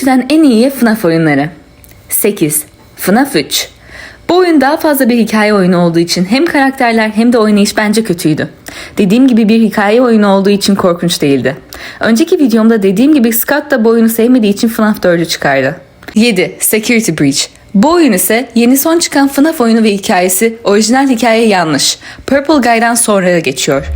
yüzden en iyi FNAF oyunları. 8. FNAF 3. Bu oyun daha fazla bir hikaye oyunu olduğu için hem karakterler hem de oynayış bence kötüydü. Dediğim gibi bir hikaye oyunu olduğu için korkunç değildi. Önceki videomda dediğim gibi Scott da bu oyunu sevmediği için FNAF 4'ü çıkardı. 7. Security Breach. Bu oyun ise yeni son çıkan FNAF oyunu ve hikayesi orijinal hikaye yanlış. Purple Guy'dan sonra geçiyor.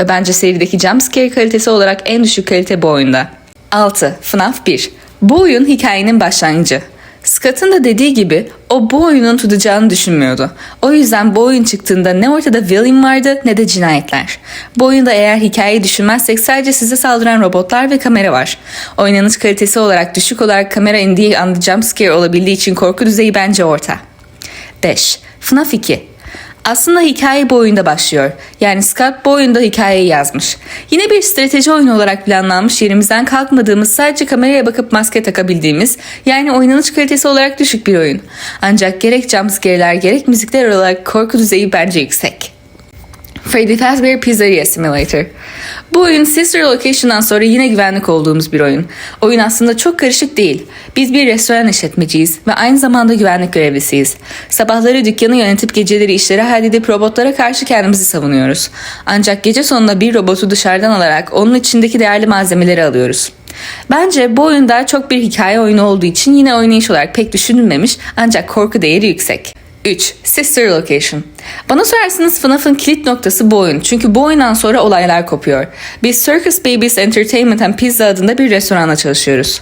Ve bence serideki jumpscare kalitesi olarak en düşük kalite bu oyunda. 6. FNAF 1. Bu oyun hikayenin başlangıcı. Scott'ın da dediği gibi o bu oyunun tutacağını düşünmüyordu. O yüzden bu oyun çıktığında ne ortada villain vardı ne de cinayetler. Bu oyunda eğer hikayeyi düşünmezsek sadece size saldıran robotlar ve kamera var. Oynanış kalitesi olarak düşük olarak kamera indiği anda jumpscare olabildiği için korku düzeyi bence orta. 5. FNAF 2 aslında hikaye bu oyunda başlıyor. Yani Scott bu oyunda hikayeyi yazmış. Yine bir strateji oyunu olarak planlanmış yerimizden kalkmadığımız sadece kameraya bakıp maske takabildiğimiz yani oynanış kalitesi olarak düşük bir oyun. Ancak gerek jumpscare'ler gerek müzikler olarak korku düzeyi bence yüksek. Freddy Fazbear Pizzeria Simulator. Bu oyun Sister Location'dan sonra yine güvenlik olduğumuz bir oyun. Oyun aslında çok karışık değil. Biz bir restoran işletmeciyiz ve aynı zamanda güvenlik görevlisiyiz. Sabahları dükkanı yönetip geceleri işleri halledip robotlara karşı kendimizi savunuyoruz. Ancak gece sonunda bir robotu dışarıdan alarak onun içindeki değerli malzemeleri alıyoruz. Bence bu oyun daha çok bir hikaye oyunu olduğu için yine oynayış olarak pek düşünülmemiş ancak korku değeri yüksek. 3. Sister Location. Bana sorarsanız FNAF'ın kilit noktası bu oyun. Çünkü bu oyundan sonra olaylar kopuyor. Biz Circus Babies Entertainment and Pizza adında bir restoranda çalışıyoruz.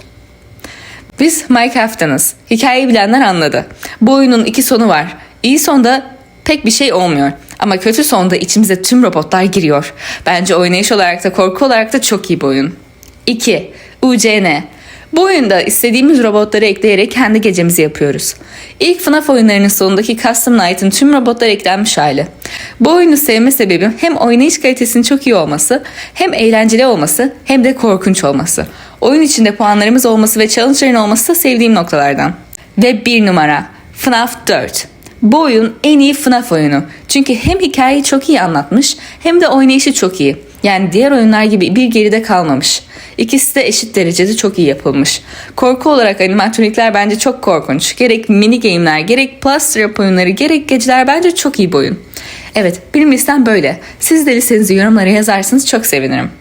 Biz Mike Afton'ız. Hikayeyi bilenler anladı. Bu oyunun iki sonu var. İyi sonda pek bir şey olmuyor. Ama kötü sonda içimize tüm robotlar giriyor. Bence oynayış olarak da korku olarak da çok iyi bir oyun. 2. UCN. Bu oyunda istediğimiz robotları ekleyerek kendi gecemizi yapıyoruz. İlk FNAF oyunlarının sonundaki Custom Night'ın tüm robotlar eklenmiş hali. Bu oyunu sevme sebebim hem oynayış kalitesinin çok iyi olması, hem eğlenceli olması, hem de korkunç olması. Oyun içinde puanlarımız olması ve challenge'ların olması da sevdiğim noktalardan. Ve bir numara FNAF 4. Bu oyun en iyi FNAF oyunu. Çünkü hem hikayeyi çok iyi anlatmış hem de oynayışı çok iyi. Yani diğer oyunlar gibi bir geride kalmamış. İkisi de eşit derecede çok iyi yapılmış. Korku olarak animatronikler bence çok korkunç. Gerek mini game'ler, gerek plus oyunları, gerek geceler bence çok iyi bir oyun. Evet, benim listem böyle. Siz de listenizi yorumlara yazarsanız çok sevinirim.